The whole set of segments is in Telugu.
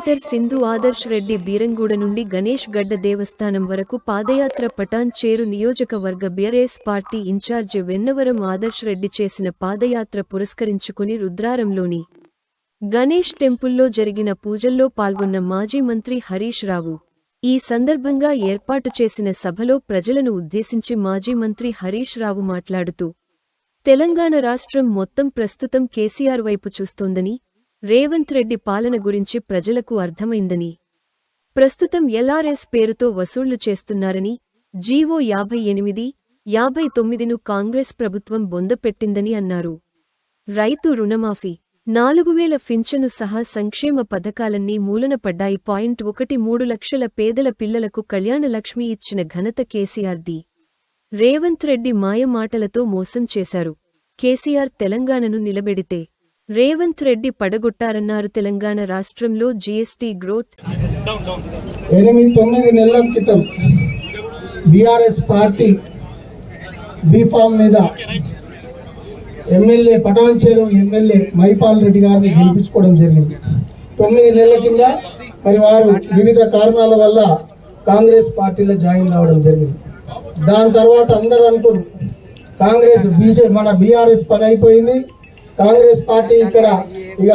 ఆపరేటర్ సింధు ఆదర్శ్ రెడ్డి బీరంగూడ నుండి గణేష్ గడ్డ దేవస్థానం వరకు పాదయాత్ర పటాన్ చేరు నియోజకవర్గ BRS party incharge Vennavaram Adarsh Reddy చేసిన పాదయాత్ర పురస్కరించుకుని రుద్రారంలోని గణేష్ టెంపుల్లో జరిగిన పూజల్లో పాల్గొన్న మాజీ మంత్రి హరీష్ రావు. ఈ సందర్భంగా ఏర్పాటు చేసిన సభలో ప్రజలను ఉద్దేశించి మాజీ మంత్రి హరీష్ రావు మాట్లాడుతూ తెలంగాణ రాష్ట్రం మొత్తం ప్రస్తుతం కేసీఆర్ వైపు చూస్తోందని రేవంత్ రెడ్డి పాలన గురించి ప్రజలకు అర్థమైందని ప్రస్తుతం ఎల్ఆర్ఎస్ పేరుతో వసూళ్ళు చేస్తున్నారని జీవో యాభై ఎనిమిది యాభై తొమ్మిదిను కాంగ్రెస్ ప్రభుత్వం బొందపెట్టిందని అన్నారు. రైతు రుణమాఫీ నాలుగు వేల ఫించను సహా సంక్షేమ పథకాలన్నీ మూలనపడ్డాయి పాయింట్ ఒకటి మూడు లక్షల పేదల పిల్లలకు కళ్యాణలక్ష్మి ఇచ్చిన ఘనత కేసీఆర్ది. రేవంత్ రెడ్డి మాయమాటలతో మోసం చేశారు. కేసీఆర్ తెలంగాణను నిలబెడితే రేవంత్ రెడ్డి పడగొట్టారన్నారు తెలంగాణ రాష్ట్రంలో జీఎస్టీ గ్రోత్. ఎనిమిది తొమ్మిది నెలల క్రితం బీఆర్ఎస్ పార్టీ బీఫామ్ మీద ఎమ్మెల్యే పటాన్చేరు ఎమ్మెల్యే మైపాల్ రెడ్డి గారిని గెలిపించుకోవడం జరిగింది. తొమ్మిది నెలల కింద మరి వారు వివిధ కారణాల వల్ల కాంగ్రెస్ పార్టీలో జాయిన్ కావడం జరిగింది. దాని తర్వాత అందరూ అనుకున్నారు కాంగ్రెస్ బీజే మన బీఆర్ఎస్ పని అయిపోయింది కాంగ్రెస్ పార్టీ ఇక్కడ ఇక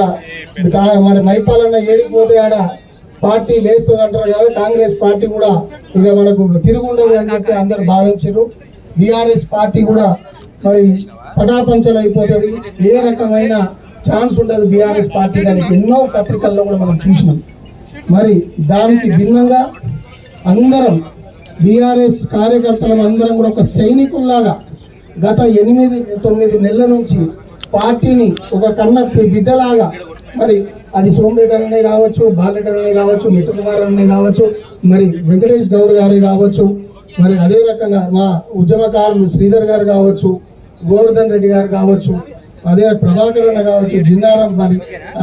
మరి మైపాలన్న ఏడిపోతే ఆడ పార్టీ లేస్తుంది అంటారు కదా కాంగ్రెస్ పార్టీ కూడా ఇక మనకు తిరుగుండదు అని చెప్పి అందరు భావించారు. బీఆర్ఎస్ పార్టీ కూడా మరి పటాపంచలు అయిపోతుంది ఏ రకమైన ఛాన్స్ ఉండదు బీఆర్ఎస్ పార్టీ దానికి ఎన్నో పత్రికల్లో కూడా మనం చూసినాం. మరి దానికి భిన్నంగా అందరం బీఆర్ఎస్ కార్యకర్తలం అందరం కూడా ఒక సైనికుల్లాగా గత ఎనిమిది తొమ్మిది నెలల నుంచి పార్టీని ఒక కన్న బిడ్డలాగా మరి అది సోమరెడ్డి కావచ్చు బాలరెడ్డి కావచ్చు మిట్టు కుమార్ అనే కావచ్చు మరి వెంకటేష్ గౌడ్ గారు కావచ్చు మరి అదే రకంగా మా ఉద్యమకారులు శ్రీధర్ గారు కావచ్చు గోవర్ధన్ రెడ్డి గారు కావచ్చు అదే ప్రభాకర్ అన్న కావచ్చు జిన్నారం మరి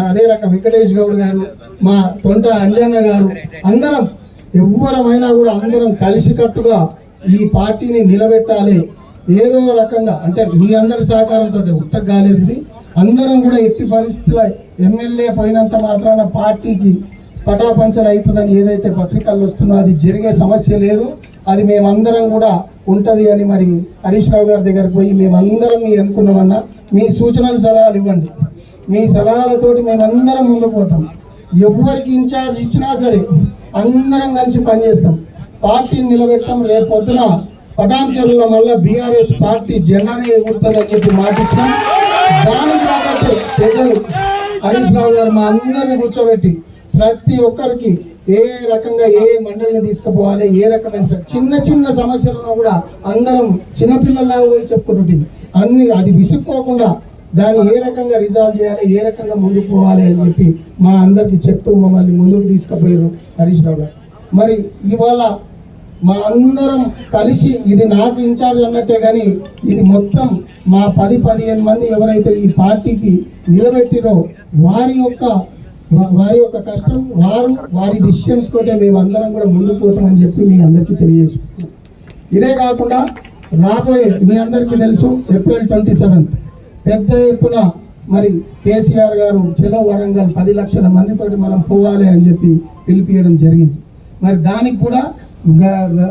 అదే రకం వెంకటేష్ గౌడ్ గారు మా తొంట అంజన్న గారు అందరం ఎవ్వరమైనా కూడా అందరం కలిసికట్టుగా ఈ పార్టీని నిలబెట్టాలి. ఏదో రకంగా అంటే మీ అందరి సహకారంతో ఉత్తగా కాలేదు ఇది. అందరం కూడా ఎట్టి పరిస్థితుల ఎమ్మెల్యే పోయినంత మాత్రాన పార్టీకి పటాపంచలు అవుతుందని ఏదైతే పత్రికల్లో వస్తుందో అది జరిగే సమస్య లేదు. అది మేమందరం కూడా ఉంటుంది అని మరి హరీష్ రావు గారి దగ్గరకు పోయి మేమందరం మీ అనుకున్నామన్నా మీ సూచనలు సలహాలు ఇవ్వండి. మీ సలహాలతోటి మేమందరం ముందుకు పోతాం. ఎవరికి ఇన్ఛార్జ్ ఇచ్చినా సరే అందరం కలిసి పనిచేస్తాం. పార్టీని నిలబెడతాం. రేపు పొద్దున పటాన్ చెరువుల మళ్ళీ బీఆర్ఎస్ పార్టీ జెండానే ఎగురుతుందని చెప్పి మాటిచ్చాం దాని దానికి రాబట్టే పెద్దలు హరీష్ రావు గారు మా అందరిని కూర్చోబెట్టి ప్రతి ఒక్కరికి ఏ రకంగా ఏ మండలిని తీసుకుపోవాలి ఏ రకమైన చిన్న చిన్న సమస్యలను కూడా అందరం చిన్నపిల్లలాగా పోయి చెప్పుకుంటుంటే అన్ని అది విసుక్కోకుండా దాన్ని ఏ రకంగా రిజాల్వ్ చేయాలి ఏ రకంగా ముందుకు పోవాలి అని చెప్పి మా అందరికి చెప్తూ మమ్మల్ని ముందుకు తీసుకుపోయారు హరీష్ రావు గారు. మరి ఇవాళ మా అందరం కలిసి ఇది నాకు ఇన్ఛార్జ్ అన్నట్టే కానీ ఇది మొత్తం మా పది పదిహేను మంది ఎవరైతే ఈ పార్టీకి నిలబెట్టిరో వారి యొక్క వారి యొక్క కష్టం వారు వారి డిసిషన్స్ తోటే మేము అందరం కూడా ముందుకు పోతామని చెప్పి మీ అందరికీ తెలియజేసుకుంటున్నాం. ఇదే కాకుండా రాబోయే మీ అందరికీ తెలుసు ఏప్రిల్ ట్వంటీ సెవెంత్. పెద్ద ఎత్తున మరి కేసీఆర్ గారు చెలో వరంగల్ పది లక్షల మందితోటి మనం పోవాలి అని చెప్పి పిలిపియడం జరిగింది. మరి దానికి కూడా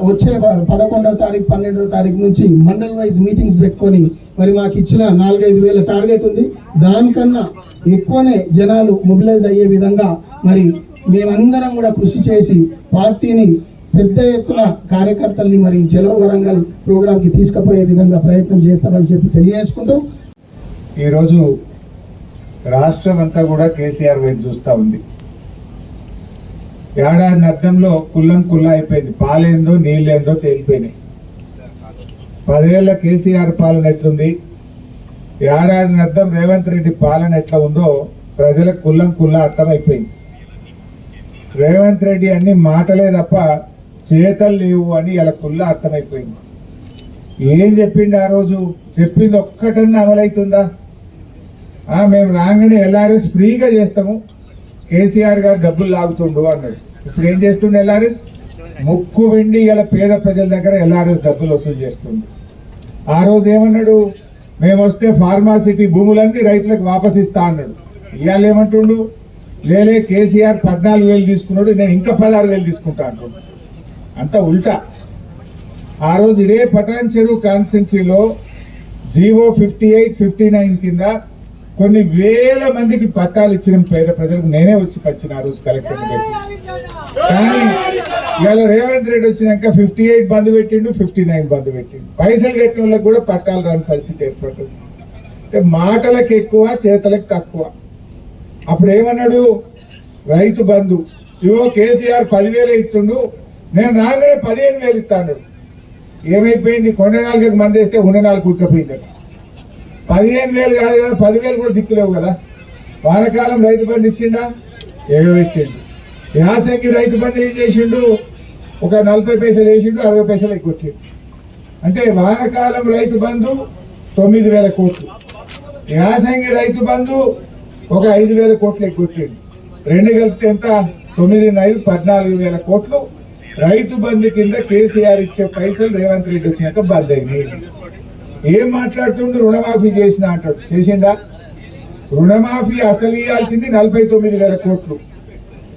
వచ్చే పదకొండవ తారీఖు పన్నెండవ తారీఖు నుంచి మండల్ వైజ్ మీటింగ్స్ పెట్టుకొని మరి మాకు ఇచ్చిన నాలుగైదు వేల టార్గెట్ ఉంది. దానికన్నా ఎక్కువనే జనాలు మొబిలైజ్ అయ్యే విధంగా మరి మేమందరం కూడా కృషి చేసి పార్టీని పెద్ద ఎత్తున కార్యకర్తల్ని మరి జలో వరంగల్ ప్రోగ్రాంకి తీసుకుపోయే విధంగా ప్రయత్నం చేస్తామని చెప్పి తెలియజేసుకుంటూ ఈరోజు రాష్ట్రం అంతా కూడా కేసీఆర్ వైపు చూస్తూ ఉంది. ఏడాది అర్థంలో కుల్లం కుల్ల అయిపోయింది. పాలేందో నీళ్ళేందో తేలిపోయినాయి. పదేళ్ళ కేసీఆర్ పాలన ఎట్లుంది? ఏడాది అర్థం రేవంత్ రెడ్డి పాలన ఎట్లా ఉందో ప్రజలకు కుల్లం కుల్ల అర్థమైపోయింది. రేవంత్ రెడ్డి అన్ని మాటలే తప్ప చేతలు లేవు అని ఇలా కుల్ల అర్థమైపోయింది. ఏం చెప్పిండు ఆ రోజు? చెప్పింది ఒక్కటన్నా అమలవుతుందా? మేము రాగానే ఎల్ఆర్ఎస్ ఫ్రీగా చేస్తాము. కేసీఆర్ గారు డబ్బులు లాగుతుండు అన్నాడు. ఇప్పుడు ఏం చేస్తుండు ఎల్ఆర్ఎస్? ముక్కు వెండి ఇలా పేద ప్రజల దగ్గర ఎల్ఆర్ఎస్ డబ్బులు వసూలు చేస్తుంది ఆ రోజు ఏమన్నాడు? మేము వస్తే ఫార్మాసిటీ భూములన్నీ రైతులకు వాపస్ ఇస్తా అన్నాడు. ఇవాళ ఏమంటుండు? లేలే కేసీఆర్ పద్నాలుగు వేలు తీసుకున్నాడు నేను ఇంకా పదహారు వేలు తీసుకుంటా అంటున్నాడు అంత ఉల్టా. ఆ రోజు ఇదే Patancheru కాన్స్టెన్సీలో GO fifty eight fifty nine కింద కొన్ని వేల మందికి పట్టాలు ఇచ్చిన పేద ప్రజలకు నేనే వచ్చి పచ్చిన ఆ రోజు కలెక్టర్ కానీ ఇవాళ రేవంత్ రెడ్డి వచ్చినాక ఫిఫ్టీ ఎయిట్ బంద్ పెట్టిండు ఫిఫ్టీ నైన్ బంద్ పెట్టిండు. పైసలు కట్టిన వాళ్ళకి కూడా పట్టాలు రాని పరిస్థితి ఏర్పడుతుంది. అంటే మాటలకు ఎక్కువ చేతలకు తక్కువ. అప్పుడు ఏమన్నాడు? రైతు బంధు. ఇవో కేసీఆర్ పదివేలు ఇస్తుండు నేను రాగానే పదిహేను వేలు ఇస్తాడు ఏమైపోయింది? కొండ నాలుగు మంది వేస్తే ఉండ నాలుగు కుట్టుకపోయింది పదిహేను వేలు కాదు కదా పదివేలు కూడా దిక్కులేవు కదా. వానకాలం రైతు బంధు ఇచ్చిండా? ఎగబెట్టిండు యాసంగి రైతు బంధు ఏం చేసిండు? ఒక నలభై పైసలు వేసిండు అరవై పైసలు ఎక్కువ అంటే వానకాలం రైతు బంధు తొమ్మిది వేల కోట్లు. యాసంగి రైతు బంధు ఒక ఐదు వేల కోట్లు ఎగ్గొట్టిండు. రెండు కలిపితే ఎంత? తొమ్మిది ఐదు పద్నాలుగు వేల కోట్లు. రైతు బంధు కింద కేసీఆర్ ఇచ్చే పైసలు రేవంత్ రెడ్డి వచ్చినాక బంద్ అయినాయి. ఏం మాట్లాడుతుండు? రుణమాఫీ చేసిన అంటాడు. చేసిండా? రుణమాఫీ అసలు ఇవ్వాల్సింది నలభై తొమ్మిది వేల కోట్లు.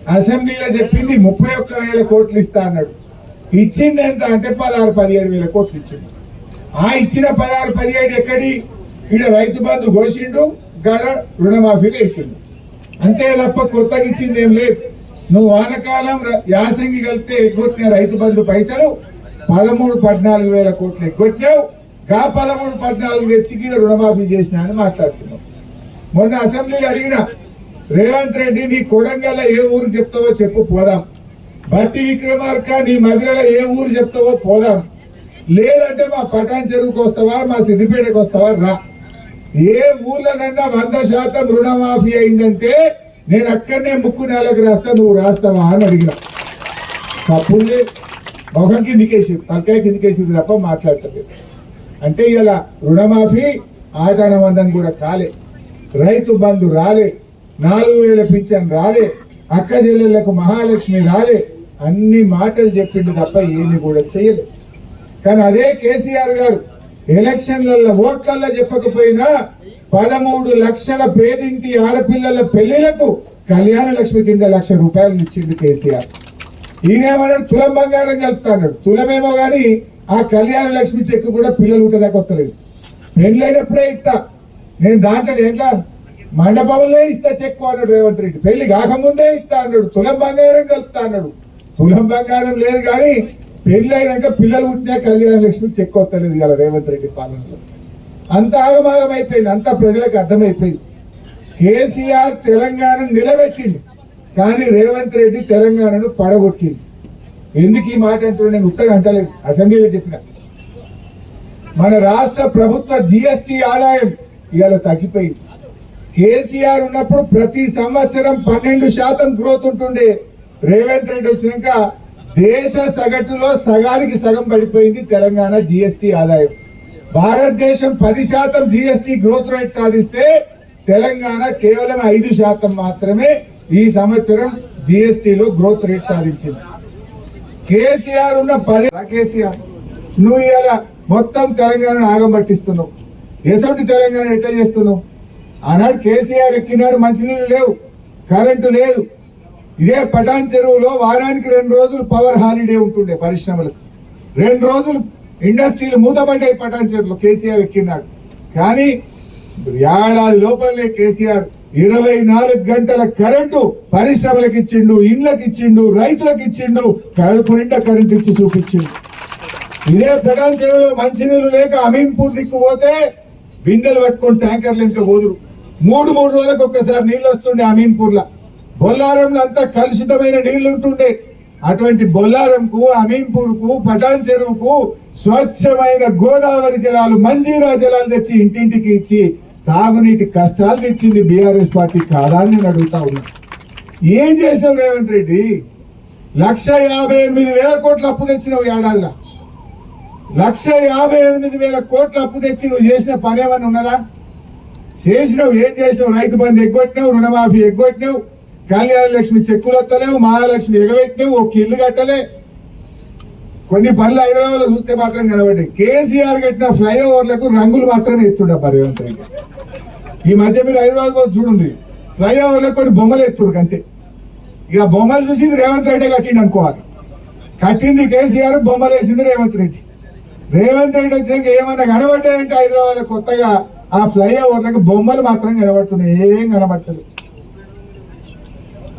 అసెంబ్లీలో చెప్పింది ముప్పై ఒక్క వేల కోట్లు ఇస్తా అన్నాడు. ఇచ్చింది ఎంత అంటే పదహారు పదిహేడు వేల కోట్లు ఇచ్చింది ఆ ఇచ్చిన పదహారు పదిహేడు ఎక్కడి? ఈడ రైతు బంధు కోసిండు గడ రుణమాఫీలు వేసిండు. అంతే తప్ప కొత్తగా ఇచ్చింది ఏం లేదు. నువ్వు వానకాలం ర- యాసంగి కలిపితే ఎగ్గొట్టిన రైతు బంధు పైసలు పదమూడు పద్నాలుగు వేల కోట్లు ఎగ్గొట్టినావు. గా పదమూడు పద్నాలుగు తెచ్చి కూడా రుణమాఫీ చేసిన అని మాట్లాడుతున్నాం. మొన్న అసెంబ్లీలో అడిగిన రేవంత్ రెడ్డి నీ కొడంగల్ ఏ ఊరు చెప్తావో చెప్పు పోదాం. బట్టి విక్రమార్క నీ మదిరలో ఏ ఊరు చెప్తావో పోదాం. లేదంటే మా పటాన్ చెరువుకు వస్తావా మా సిద్దిపేటకు వస్తావా రా. ఏ ఊర్లోనన్నా వంద శాతం రుణమాఫీ అయిందంటే నేను అక్కడనే ముక్కు నేలకు రాస్తా నువ్వు రాస్తావా? అని అడిగిన. తప్పులే మొహం కిందికేసి తలకాయ కిందికేసి తప్ప మాట్లాడతలేదు. అంటే ఇలా రుణమాఫీ ఆటానమందం కూడా కాలే. రైతు బంధు రాలే. నాలుగు వేల పింఛన్ రాలే. అక్క చెల్లెళ్ళకు మహాలక్ష్మి రాలే. అన్ని మాటలు చెప్పిండు తప్ప ఏమి కూడా చేయలేదు కానీ అదే కేసీఆర్ గారు ఎలక్షన్లలో ఓట్లల్లో చెప్పకపోయినా పదమూడు లక్షల పేదింటి ఆడపిల్లల పెళ్ళిలకు కళ్యాణ లక్ష్మి కింద లక్ష రూపాయలు ఇచ్చింది కేసీఆర్. ఈయనేమన్నాడు? తులం బంగారం కలుపుతాడు తులమేమో కానీ ఆ కళ్యాణ లక్ష్మి చెక్కు కూడా పిల్లలు ఉంటుందాకా వస్తలేదు. పెళ్ళైనప్పుడే ఇస్తా. నేను దాంట్లో ఎట్లా? మండపంలో ఇస్తా చెక్కు అన్నాడు రేవంత్ రెడ్డి. పెళ్ళి కాకముందే ఇస్తా అన్నాడు. తులం బంగారం కలుపుతా అన్నాడు. తులం బంగారం లేదు కానీ పెళ్ళి అయినాక పిల్లలు పుట్టినా కళ్యాణ లక్ష్మి చెక్కు వస్తలేదు ఇలా రేవంత్ రెడ్డి పాలనలో. అంత ఆగమాగం అయిపోయింది. అంత ప్రజలకు అర్థమైపోయింది. కేసీఆర్ తెలంగాణను నిలబెట్టింది కానీ రేవంత్ రెడ్డి తెలంగాణను పడగొట్టింది ఎందుకు ఈ మాట అంటున్నా నేను ఉత్తగా అంటలేదు. అసెంబ్లీలో చెప్పిన. మన రాష్ట్ర ప్రభుత్వ జిఎస్టి ఆదాయం ఇవాళ తగ్గిపోయింది. కేసీఆర్ ఉన్నప్పుడు ప్రతి సంవత్సరం పన్నెండు శాతం గ్రోత్ ఉంటుండే. రేవంత్ రెడ్డి వచ్చినాక దేశ సగటులో సగానికి సగం పడిపోయింది తెలంగాణ జిఎస్టి ఆదాయం. భారతదేశం పది శాతం జిఎస్టి గ్రోత్ రేట్ సాధిస్తే తెలంగాణ కేవలం ఐదు శాతం మాత్రమే ఈ సంవత్సరం జిఎస్టిలో గ్రోత్ రేట్ సాధించింది. కేసీఆర్ ఉన్న పది కేసీఆర్. నువ్వు ఇవాళ మొత్తం తెలంగాణను ఆగం పట్టిస్తున్నావు. ఎసంటి తెలంగాణ ఎట్లా చేస్తున్నావు? ఆనాడు కేసీఆర్ ఎక్కినాడు మంచినీళ్ళు లేవు కరెంటు లేదు. ఇదే పటాన్ చెరువులో వారానికి రెండు రోజులు పవర్ హాలిడే ఉంటుండే పరిశ్రమలకు. రెండు రోజులు ఇండస్ట్రీలు మూతబడ్డాయి పటాన్ చెరువులో కేసీఆర్ ఎక్కినాడు. కానీ ఏడాది లోపలనే కేసీఆర్ ఇరవై నాలుగు గంటల కరెంటు పరిశ్రమలకు ఇచ్చిండు ఇండ్లకు ఇచ్చిండు రైతులకు ఇచ్చిండు కడుపు నిండా కరెంటు ఇచ్చి చూపించిండు. ఇదే ప్రధాన చెరువులో మంచినీళ్ళు లేక అమీన్పూర్ దిక్కు పోతే బిందెలు పట్టుకొని ట్యాంకర్లు ఇంకా పోదురు. మూడు మూడు రోజులకు ఒక్కసారి నీళ్ళు వస్తుండే అమీన్పూర్లో. బొల్లారంలో అంతా కలుషితమైన నీళ్ళు ఉంటుండే. అటువంటి బొల్లారంకు అమీన్పూర్కు పటాన్ చెరువుకు స్వచ్ఛమైన గోదావరి జలాలు మంజీరా జలాలు తెచ్చి ఇంటింటికి ఇచ్చి తాగునీటి కష్టాలు తెచ్చింది బీఆర్ఎస్ పార్టీ కాదా అని నేను అడుగుతా ఉన్నా. ఏం చేసినావు రేవంత్ రెడ్డి? లక్ష యాభై ఎనిమిది వేల కోట్ల అప్పు తెచ్చినావు ఏడాదిలో. లక్ష యాభై ఎనిమిది వేల కోట్ల అప్పు తెచ్చి నువ్వు చేసిన పని ఏమన్నా ఉన్నదా? చేసినావు ఏం చేసినావు? రైతు బంధు ఎగ్గొట్టినావు రుణమాఫీ ఎగ్గొట్టినావు కళ్యాణ లక్ష్మి చెక్కులు వస్తలేవు మహాలక్ష్మి ఎగబెట్టినావు ఒక ఇల్లు కట్టలే కొన్ని పనులు హైదరాబాద్లో చూస్తే మాత్రం కనబడి కేసీఆర్ కట్టిన ఫ్లైఓవర్లకు రంగులు మాత్రమే ఎత్తుండ రేవంత్ రెడ్డి ఈ మధ్య మీరు హైదరాబాద్ చూడండి ఫ్లైఓవర్లో కొన్ని బొమ్మలు ఎత్తురు అంతే. ఇక బొమ్మలు చూసి రేవంత్ రెడ్డి కట్టిండు అనుకోవాలి. కట్టింది కేసీఆర్ బొమ్మలు వేసింది రేవంత్ రెడ్డి. రేవంత్ రెడ్డి వచ్చాక ఏమన్నా కనబడ్డాయంటే హైదరాబాద్లో కొత్తగా ఆ ఫ్లైఓవర్లకు బొమ్మలు మాత్రం కనబడుతున్నాయి. ఏం కనబడతలేదు.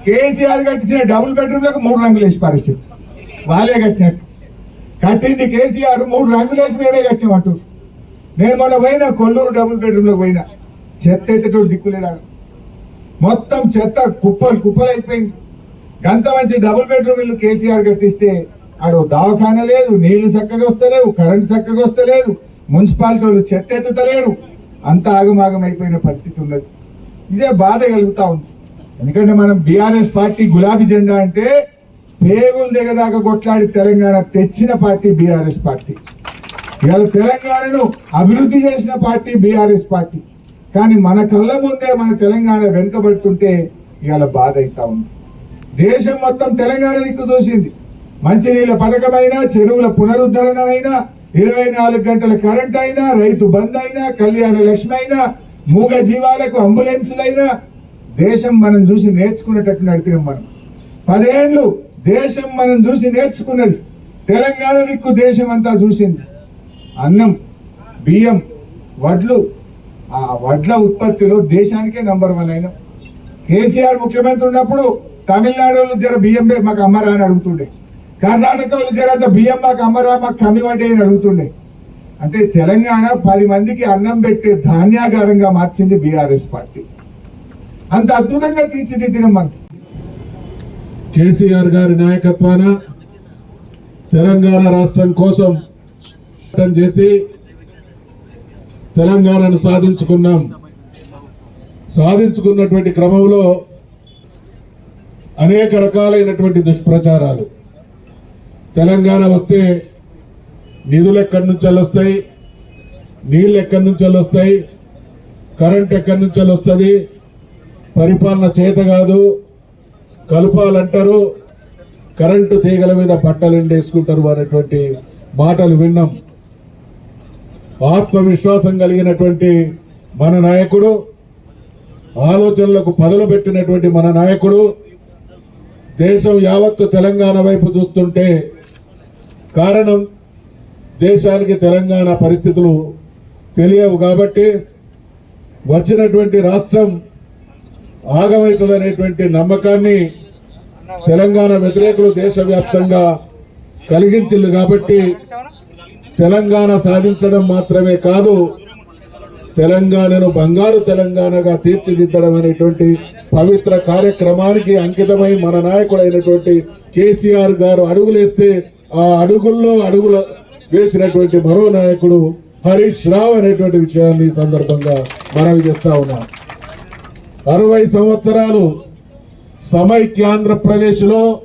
కేసీఆర్ కట్టించిన డబుల్ బెడ్రూమ్లకు మూడు రంగులు వేసి పరిస్థితి వాళ్ళే కట్టినట్టు. కట్టింది కేసీఆర్ మూడు రంగులు వేసి మేమే కట్టామంటారు నేను మొన్న పోయినా కొల్లూరు డబుల్ బెడ్రూమ్లోకి పోయినా. చెత్త ఎత్తటోడు దిక్కులేడాడు మొత్తం చెత్త కుప్పలు కుప్పలు అయిపోయింది. గంత మంచి డబుల్ బెడ్రూమ్ ఇల్లు కేసీఆర్ కట్టిస్తే ఆడు దవాఖాన లేదు నీళ్ళు చక్కగా వస్తలేవు కరెంట్ చక్కగా వస్తలేదు మున్సిపాలిటీ వాళ్ళు చెత్త ఎత్తుతలేరు. అంత ఆగమాగం అయిపోయిన పరిస్థితి ఉన్నది. ఇదే బాధ కలుగుతూ ఉంది. ఎందుకంటే మనం బీఆర్ఎస్ పార్టీ గులాబీ జెండా అంటే పేగులు దిగదాకా కొట్లాడి తెలంగాణ తెచ్చిన పార్టీ బీఆర్ఎస్ పార్టీ. ఇవాళ తెలంగాణను అభివృద్ధి చేసిన పార్టీ బీఆర్ఎస్ పార్టీ. కానీ మన కళ్ళ ముందే మన తెలంగాణ వెనుకబడుతుంటే ఇవాళ బాధ అవుతా ఉంది. దేశం మొత్తం తెలంగాణ దిక్కు చూసింది. మంచినీళ్ళ పథకమైనా చెరువుల పునరుద్ధరణనైనా ఇరవై నాలుగు గంటల కరెంట్ అయినా రైతు బంద్ అయినా కళ్యాణ లక్ష్మి అయినా మూగ జీవాలకు అంబులెన్సులైనా దేశం మనం చూసి నేర్చుకునేటట్టు నడిపినాం మనం. పదేళ్ళు దేశం మనం చూసి నేర్చుకున్నది. తెలంగాణ దిక్కు దేశం అంతా చూసింది. అన్నం బియ్యం వడ్లు ఆ వడ్ల ఉత్పత్తిలో దేశానికే నంబర్ వన్ అయిన. కేసీఆర్ ముఖ్యమంత్రి ఉన్నప్పుడు తమిళనాడు వాళ్ళు జర బియ్యం మాకు అమ్మరా అని అడుగుతుండే. కర్ణాటక వాళ్ళు జర అంత బియ్యం మాకు అమ్మరా మాకు కమ్మి అని అడుగుతుండే. అంటే తెలంగాణ పది మందికి అన్నం పెట్టే ధాన్యాగారంగా మార్చింది బీఆర్ఎస్ పార్టీ. అంత అద్భుతంగా తీర్చిదిద్దినాం మనం. కేసీఆర్ గారి నాయకత్వాన తెలంగాణ రాష్ట్రం కోసం చేసి తెలంగాణను సాధించుకున్నాం. సాధించుకున్నటువంటి క్రమంలో అనేక రకాలైనటువంటి దుష్ప్రచారాలు. తెలంగాణ వస్తే నిధులు ఎక్కడి నుంచి వస్తాయి? నీళ్ళు ఎక్కడి నుంచి వస్తాయి? కరెంట్ ఎక్కడి నుంచి వస్తుంది? పరిపాలన చేత కాదు. కలపాలంటారు కరెంటు తీగల మీద బట్టలు ఎండేసుకుంటారు అనేటువంటి మాటలు విన్నాం. ఆత్మవిశ్వాసం కలిగినటువంటి మన నాయకుడు ఆలోచనలకు పదలు పెట్టినటువంటి మన నాయకుడు దేశం యావత్తు తెలంగాణ వైపు చూస్తుంటే కారణం దేశానికి తెలంగాణ పరిస్థితులు తెలియవు కాబట్టి వచ్చినటువంటి రాష్ట్రం ఆగమవుతుందనేటువంటి నమ్మకాన్ని తెలంగాణ వ్యతిరేకులు దేశవ్యాప్తంగా కలిగించింది కాబట్టి తెలంగాణ సాధించడం మాత్రమే కాదు తెలంగాణను బంగారు తెలంగాణగా తీర్చిదిద్దడం అనేటువంటి పవిత్ర కార్యక్రమానికి అంకితమై మన నాయకుడైనటువంటి కేసీఆర్ గారు అడుగులేస్తే ఆ అడుగుల్లో అడుగుల వేసినటువంటి మరో నాయకుడు హరీష్ రావు అనేటువంటి విషయాన్ని సందర్భంగా మనవి చేస్తా ఉన్నాం. అరవై సంవత్సరాలు సమైక్యాంధ్రప్రదేశ్లో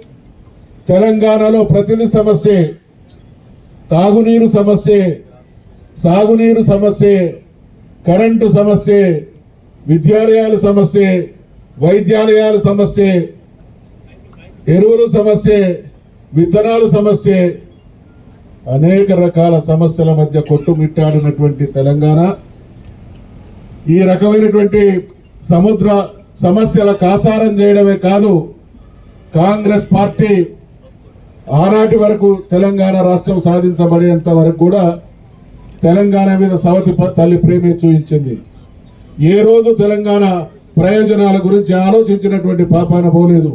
తెలంగాణలో ప్రతిది సమస్య. తాగునీరు సమస్య సాగునీరు సమస్య కరెంటు సమస్య విద్యాలయాల సమస్య వైద్యాలయాల సమస్య ఎరువులు సమస్య విత్తనాలు సమస్య. అనేక రకాల సమస్యల మధ్య కొట్టుమిట్టాడినటువంటి తెలంగాణ. ఈ రకమైనటువంటి సముద్ర సమస్యల కాసారం చేయడమే కాదు కాంగ్రెస్ పార్టీ ఆనాటి వరకు తెలంగాణ రాష్ట్రం సాధించబడేంత వరకు కూడా తెలంగాణ మీద సవతి తల్లి ప్రేమే చూపించింది ఏ రోజు తెలంగాణ ప్రయోజనాల గురించి ఆలోచించినటువంటి పాపాన పోలేదు.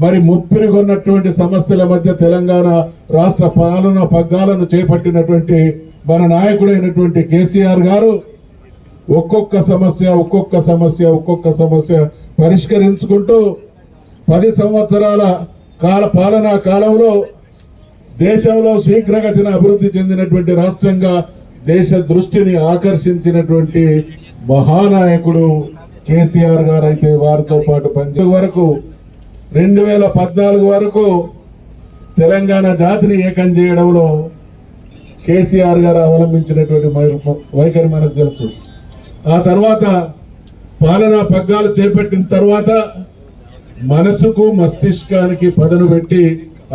మరి ముప్పిరిగొన్నటువంటి సమస్యల మధ్య తెలంగాణ రాష్ట్ర పాలన పగ్గాలను చేపట్టినటువంటి మన నాయకుడైనటువంటి కేసీఆర్ గారు ఒక్కొక్క సమస్య ఒక్కొక్క సమస్య ఒక్కొక్క సమస్య పరిష్కరించుకుంటూ పది సంవత్సరాల కాల పాలనా కాలంలో దేశంలో శీఘ్రగతిన అభివృద్ధి చెందినటువంటి రాష్ట్రంగా దేశ దృష్టిని ఆకర్షించినటువంటి మహానాయకుడు కేసీఆర్ గారు అయితే వారితో పాటు పంచ వరకు రెండు వేల పద్నాలుగు వరకు తెలంగాణ జాతిని ఏకం చేయడంలో కేసీఆర్ గారు అవలంబించినటువంటి వైఖరి మనకు తెలుసు. ఆ తర్వాత పాలనా పగ్గాలు చేపట్టిన తర్వాత మనసుకు మస్తిష్కానికి పదను పెట్టి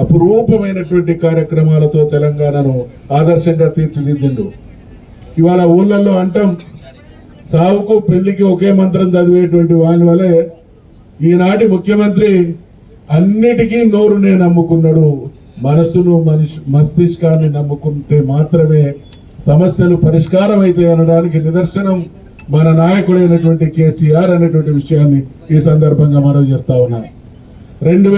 అపురూపమైనటువంటి కార్యక్రమాలతో తెలంగాణను ఆదర్శంగా తీర్చిదిద్దిండు. ఇవాళ ఊళ్ళల్లో అంటాం సావుకు పెళ్ళికి ఒకే మంత్రం చదివేటువంటి వాని వలె ఈనాటి ముఖ్యమంత్రి అన్నిటికీ నోరు నేను నమ్ముకున్నాడు. మనసును మనిషి మస్తిష్కాన్ని నమ్ముకుంటే మాత్రమే సమస్యలు పరిష్కారం అవుతాయి అనడానికి నిదర్శనం మన నాయకుడైనటువంటి కేసీఆర్ అనేటువంటి విషయాన్ని ఈ సందర్భంగా మనవి చేస్తా ఉన్నాను రెండు